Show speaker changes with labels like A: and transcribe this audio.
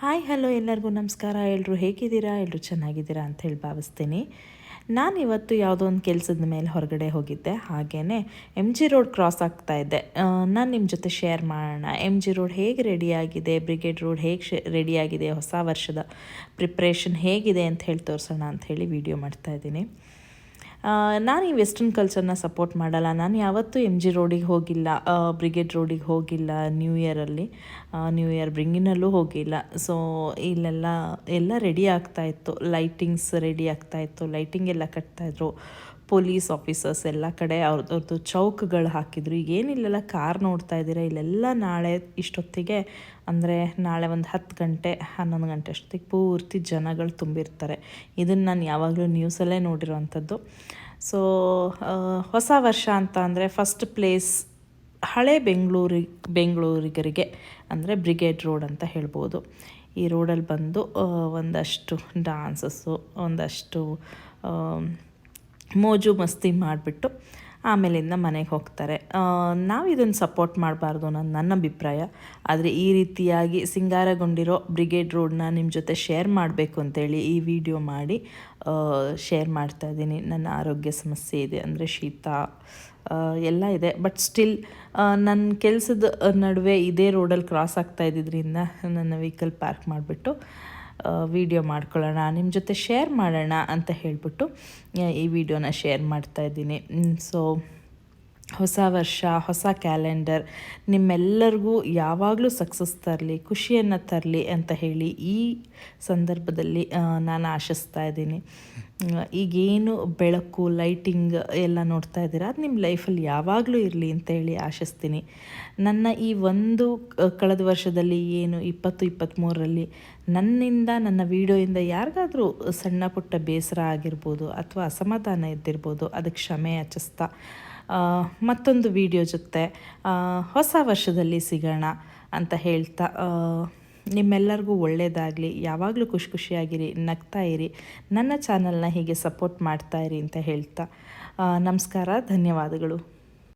A: Hi, hello ಎಲ್ಲರಿಗೂ ನಮಸ್ಕಾರ. ಎಲ್ಲರೂ ಹೇಗಿದ್ದೀರಾ? ಎಲ್ಲರೂ ಚೆನ್ನಾಗಿದ್ದೀರಾ ಅಂತ ಹೇಳಿ ಭಾವಿಸ್ತೀನಿ. ನಾನು ಇವತ್ತು ಯಾವುದೋ ಒಂದು ಕೆಲಸದ ಮೇಲೆ ಹೊರಗಡೆ ಹೋಗಿದ್ದೆ. ಹಾಗೆಯೇ ಎಂ ಜಿ ರೋಡ್ ಕ್ರಾಸ್ ಆಗ್ತಾ ಇದ್ದೆ ನಾನು ನಿಮ್ಮ ಜೊತೆ ಶೇರ್ ಮಾಡೋಣ. ಎಂ ಜಿ ರೋಡ್ ಹೇಗೆ ರೆಡಿಯಾಗಿದೆ ಬ್ರಿಗೇಡ್ ರೋಡ್ ಹೇಗೆ ಶೇ ರೆಡಿಯಾಗಿದೆ ಹೊಸ ವರ್ಷದ ಪ್ರಿಪ್ರೇಷನ್ ಹೇಗಿದೆ ಅಂತ ಹೇಳಿ ತೋರಿಸೋಣ ಅಂತ ಹೇಳಿ ವಿಡಿಯೋ ಮಾಡ್ತಾಯಿದ್ದೀನಿ ನಾನು ಈ ವೆಸ್ಟರ್ನ್ ಕಲ್ಚರ್ನ ಸಪೋರ್ಟ್ ಮಾಡಲ್ಲ. ನಾನು ಯಾವತ್ತೂ ಎಂ ಜಿ ರೋಡಿಗೆ ಹೋಗಿಲ್ಲ. ಬ್ರಿಗೇಡ್ ರೋಡಿಗೆ ಹೋಗಿಲ್ಲ ನ್ಯೂ ಇಯರಲ್ಲಿ ನ್ಯೂ ಇಯರ್ ಬ್ರಿಂಗಿನಲ್ಲೂ ಹೋಗಿಲ್ಲ. ಸೊ ಇಲ್ಲೆಲ್ಲ, ಎಲ್ಲ ರೆಡಿ ಆಗ್ತಾಯಿತ್ತು ಲೈಟಿಂಗ್ಸ್ ರೆಡಿ ಆಗ್ತಾಯಿತ್ತು ಲೈಟಿಂಗ್ ಎಲ್ಲ ಕಟ್ತಾಯಿದ್ರು ಪೊಲೀಸ್ ಆಫೀಸರ್ಸ್ ಎಲ್ಲ ಕಡೆ ಅವ್ರದ್ದು ಚೌಕ್ಗಳು ಹಾಕಿದ್ರು. ಈಗ ಏನಿಲ್ಲೆಲ್ಲ ಕಾರ್ ನೋಡ್ತಾ ಇದ್ದೀರಾ? ಇಲ್ಲೆಲ್ಲ ನಾಳೆ ಇಷ್ಟೊತ್ತಿಗೆ ಅಂದರೆ ನಾಳೆ ಒಂದು ಹತ್ತು ಗಂಟೆ, ಹನ್ನೊಂದು ಗಂಟೆ ಅಷ್ಟೊತ್ತಿಗೆ ಪೂರ್ತಿ ಜನಗಳು ತುಂಬಿರ್ತಾರೆ. ಇದನ್ನು ನಾನು ಯಾವಾಗಲೂ ನ್ಯೂಸಲ್ಲೇ ನೋಡಿರುವಂಥದ್ದು. ಸೊ ಹೊಸ ವರ್ಷ ಅಂತ ಅಂದರೆ ಫಸ್ಟ್ ಪ್ಲೇಸ್ ಹಳೆ ಬೆಂಗಳೂರಿ, ಬೆಂಗಳೂರಿಗರಿಗೆ ಅಂದರೆ ಬ್ರಿಗೇಡ್ ರೋಡ್ ಅಂತ ಹೇಳ್ಬೋದು. ಈ ರೋಡಲ್ಲಿ ಬಂದು ಒಂದಷ್ಟು ಡಾನ್ಸಸ್ಸು ಒಂದಷ್ಟು ಮೋಜು ಮಸ್ತಿ ಮಾಡಿಬಿಟ್ಟು ಆಮೇಲಿಂದ ಮನೆಗೆ ಹೋಗ್ತಾರೆ. ನಾವು ಇದನ್ನು ಸಪೋರ್ಟ್ ಮಾಡಬಾರ್ದು ನನ್ನ ನನ್ನ ಅಭಿಪ್ರಾಯ. ಆದರೆ ಈ ರೀತಿಯಾಗಿ ಸಿಂಗಾರಗೊಂಡಿರೋ ಬ್ರಿಗೇಡ್ ರೋಡ್ನ ನಿಮ್ಮ ಜೊತೆ ಶೇರ್ ಮಾಡಬೇಕು ಅಂತೇಳಿ ಈ ವಿಡಿಯೋ ಮಾಡಿ ಶೇರ್ ಮಾಡ್ತಾ ಇದ್ದೀನಿ. ನನ್ನ ಆರೋಗ್ಯ ಸಮಸ್ಯೆ ಇದೆ ಅಂದರೆ ಶೀತ ಎಲ್ಲ ಇದೆ. ಬಟ್ ಸ್ಟಿಲ್ ನನ್ನ ಕೆಲಸದ ನಡುವೆ ಇದೇ ರೋಡಲ್ಲಿ ಕ್ರಾಸ್ ಆಗ್ತಾ ಇದ್ದಿದ್ದರಿಂದ ನನ್ನ ವೆಹಿಕಲ್ ಪಾರ್ಕ್ ಮಾಡಿಬಿಟ್ಟು ವಿಡಿಯೋ ಮಾಡ್ಕೊಳ್ಳೋಣ ನಿಮ್ಮ ಜೊತೆ ಶೇರ್ ಮಾಡೋಣ ಅಂತ ಹೇಳಿಬಿಟ್ಟು ಈ ವಿಡಿಯೋನ ಶೇರ್ ಮಾಡ್ತಾಯಿದ್ದೀನಿ ಸೊ ಹೊಸ ವರ್ಷ, ಹೊಸ ಕ್ಯಾಲೆಂಡರ್, ನಿಮ್ಮೆಲ್ಲರಿಗೂ ಯಾವಾಗಲೂ ಸಕ್ಸಸ್ ತರಲಿ, ಖುಷಿಯನ್ನು ತರಲಿ ಅಂತ ಹೇಳಿ ಈ ಸಂದರ್ಭದಲ್ಲಿ ನಾನು ಆಶಿಸ್ತಾ ಇದ್ದೀನಿ. ಈಗೇನು ಬೆಳಕು ಲೈಟಿಂಗ್ ಎಲ್ಲ ನೋಡ್ತಾ ಇದ್ದೀರಾ? ಅದು ನಿಮ್ಮ ಲೈಫಲ್ಲಿ ಯಾವಾಗಲೂ ಇರಲಿ ಅಂತ ಹೇಳಿ ಆಶಿಸ್ತೀನಿ. ನನ್ನ ಈ ಒಂದು ಕಳೆದ ವರ್ಷದಲ್ಲಿ ಏನು ಇಪ್ಪತ್ತು ಇಪ್ಪತ್ತ್ಮೂರರಲ್ಲಿ ನನ್ನಿಂದ, ನನ್ನ ವೀಡಿಯೋಯಿಂದ ಯಾರಿಗಾದರೂ ಸಣ್ಣ ಪುಟ್ಟ ಬೇಸರ ಆಗಿರ್ಬೋದು ಅಥವಾ ಅಸಮಾಧಾನ ಇದ್ದಿರ್ಬೋದು, ಅದಕ್ಕೆ ಕ್ಷಮೆ ಯಾಚಿಸ್ತಾ ಮತ್ತೊಂದು ವಿಡಿಯೋ ಜೊತೆ ಹೊಸ ವರ್ಷದಲ್ಲಿ ಸಿಗೋಣ ಅಂತ ಹೇಳ್ತಾ ನಿಮ್ಮೆಲ್ಲರಿಗೂ ಒಳ್ಳೆಯದಾಗಲಿ ಯಾವಾಗಲೂ ಖುಷಿ ಖುಷಿಯಾಗಿರಿ, ನಗ್ತಾ ಇರಿ, ನನ್ನ ಚಾನಲ್ನ ಹೀಗೆ ಸಪೋರ್ಟ್ ಮಾಡ್ತಾ ಇರಿ ಅಂತ ಹೇಳ್ತಾ ನಮಸ್ಕಾರ, ಧನ್ಯವಾದಗಳು.